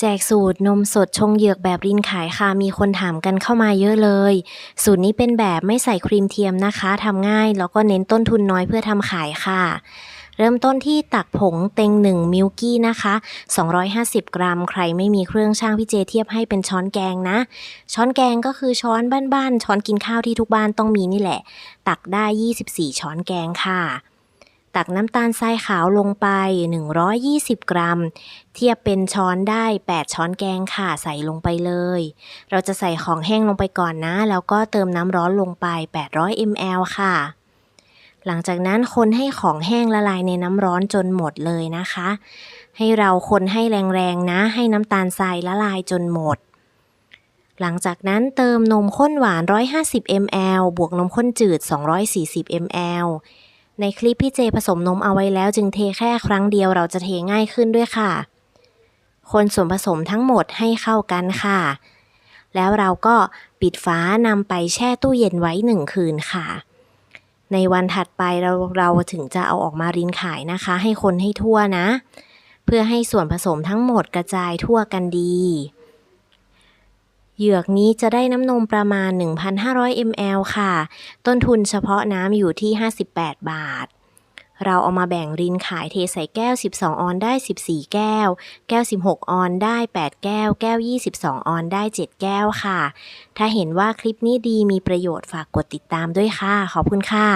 แจกสูตรนมสดชงเหยือกแบบรินขายค่ะ มีคนถามกันเข้ามาเยอะเลย สูตรนี้เป็นแบบไม่ใส่ครีมเทียมนะคะทำง่าย แล้วก็เน้นต้นทุนน้อยเพื่อทำขายค่ะ เริ่มต้นที่ตักผงเต็งหนึ่งมิลกี้นะคะ 250 กรัม ใครไม่มีเครื่องช่างพี่เจเทียบให้เป็นช้อนแกงนะ ช้อนแกงก็คือช้อนบ้านๆ ช้อนกินข้าวที่ทุกบ้านต้องมีนี่แหละ ตักได้ 24 ช้อนแกงค่ะ ตักน้ำตาลทรายขาวลงไป 120 กรัม เทียบเป็นช้อนได้ 8 ช้อนแกงค่ะใส่ลงไปเลย เราจะใส่ของแห้งลงไปก่อนนะ แล้วก็เติมน้ำร้อนลงไป 800 ml ค่ะ หลังจากนั้นคนให้ของแห้งละลายในน้ำร้อนจนหมดเลยนะคะ ให้เราคนให้แรงๆนะ ให้น้ำตาลทรายละลายจนหมดหลังจากนั้นเติมนมข้นหวาน 150 ml บวกนมข้นจืด 240 ml ในคลิปพี่เจผสมนมเอาไว้แล้วจึงเทแค่ครั้งเดียวเราจะเทง่ายขึ้นด้วยค่ะ คนส่วนผสมทั้งหมดให้เข้ากันค่ะ แล้วเราก็ปิดฝานำไปแช่ตู้เย็นไว้หนึ่งคืนค่ะ ในวันถัดไปเราเราถึงจะเอาออกมารินขายนะคะ ให้คนให้ทั่วนะ เพื่อให้ส่วนผสมทั้งหมดกระจายทั่วกันดี เหยือกนี้จะได้น้ำนมประมาณ 1,500 ml ค่ะ ต้นทุนเฉพาะน้ำอยู่ที่ 58 บาท เราเอามาแบ่งรินขายเทใส่แก้ว 12 ออนได้ 14 แก้ว แก้ว 16 ออนได้ 8 แก้ว แก้ว 22 ออนได้ 7 แก้วค่ะ ถ้าเห็นว่าคลิปนี้ดีมีประโยชน์ฝากกดติดตามด้วยค่ะ ขอบคุณค่ะ